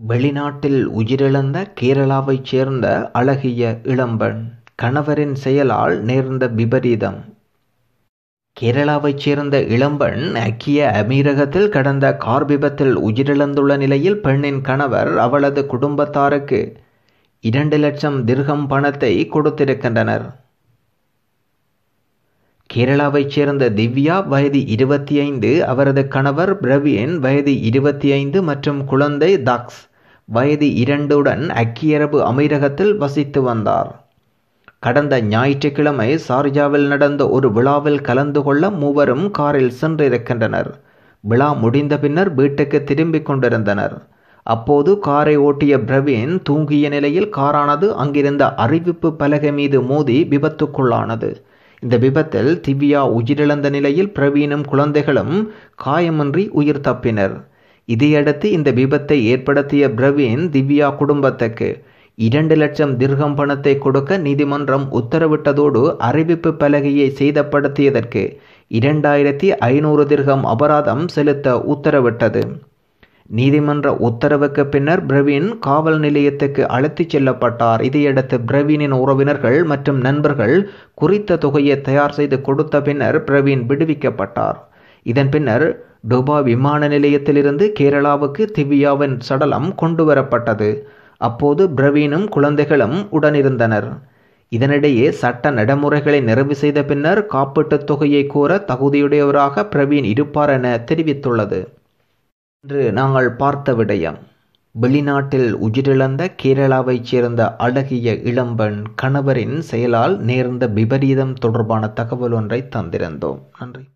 வெளிநாட்டில் உயிரிழந்த கேரளாவைச் சேர்ந்த அழகிய இளம்பெண் கணவரின் செயலால் நேர்ந்த விபரீதம். கேரளாவைச் சேர்ந்த இளம்பெண் ஐக்கிய அமீரகத்தில் கடந்த கார் விபத்தில் உயிரிழந்துள்ள நிலையில் பெண்ணின் கணவர் அவளது குடும்பத்தாருக்கு இரண்டு லட்சம் திர்கம் பணத்தை கொடுத்திருக்கின்றனர். கேரளாவைச் சேர்ந்த திவ்யா வயது இருபத்தி ஐந்து அவரது கணவர் பிரவீன் வயது இருபத்தி ஐந்து மற்றும் குழந்தை தக்ஸ் வயது இரண்டுடன் அக்கியரபு அமீரகத்தில் வசித்து வந்தார். கடந்த ஞாயிற்றுக்கிழமை சார்ஜாவில் நடந்த ஒரு விழாவில் கலந்து கொள்ள மூவரும் காரில் சென்றிருக்கின்றனர். விழா முடிந்த பின்னர் வீட்டுக்கு திரும்பிக் கொண்டிருந்தனர். அப்போது காரை ஓட்டிய பிரவீன் தூங்கிய நிலையில் காரானது அங்கிருந்த அறிவிப்பு பலகை மீது மோதி விபத்துக்குள்ளானது. இந்த விபத்தில் திவ்யா உயிரிழந்த நிலையில் பிரவீனும் குழந்தைகளும் காயமின்றி உயிர் தப்பினர். இதையடுத்து இந்த விபத்தை ஏற்படுத்திய பிரவீன் திவ்யா குடும்பத்துக்கு இரண்டு லட்சம் திர்கம் பணத்தை கொடுக்க நீதிமன்றம் உத்தரவிட்டதோடு அறிவிப்பு பலகையை சேதப்படுத்தியதற்கு இரண்டாயிரத்தி ஐநூறு திர்கம் அபராதம் செலுத்த உத்தரவிட்டது. நீதிமன்ற உத்தரவுக்கு பின்னர் பிரவீன் காவல் நிலையத்துக்கு அழைத்துச் செல்லப்பட்டார். இதையடுத்து பிரவீனின் உறவினர்கள் மற்றும் நண்பர்கள் குறித்த தொகையை தயார் செய்து கொடுத்த பின்னர் பிரவீன் விடுவிக்கப்பட்டார். இதன் பின்னர் டுபா விமான நிலையத்திலிருந்து கேரளாவுக்கு திவ்யாவின் சடலம் கொண்டு வரப்பட்டது அப்போது பிரவீனும் குழந்தைகளும் உடனிருந்தனர். இதனிடையே சட்ட நடைமுறைகளை நிறைவு செய்த பின்னர் காப்பீட்டுத் தொகையை கோர தகுதியுடையவராக பிரவீன் இருப்பார் என தெரிவித்துள்ளது. இன்று நாங்கள் பார்த்த விடயம் வெளிநாட்டில் உயிரிழந்த கேரளாவைச் சேர்ந்த அழகிய இளம்பெண் கணவரின் செயலால் நேர்ந்த விபரீதம் தொடர்பான தகவல் ஒன்றை தந்திருந்தோம். நன்றி.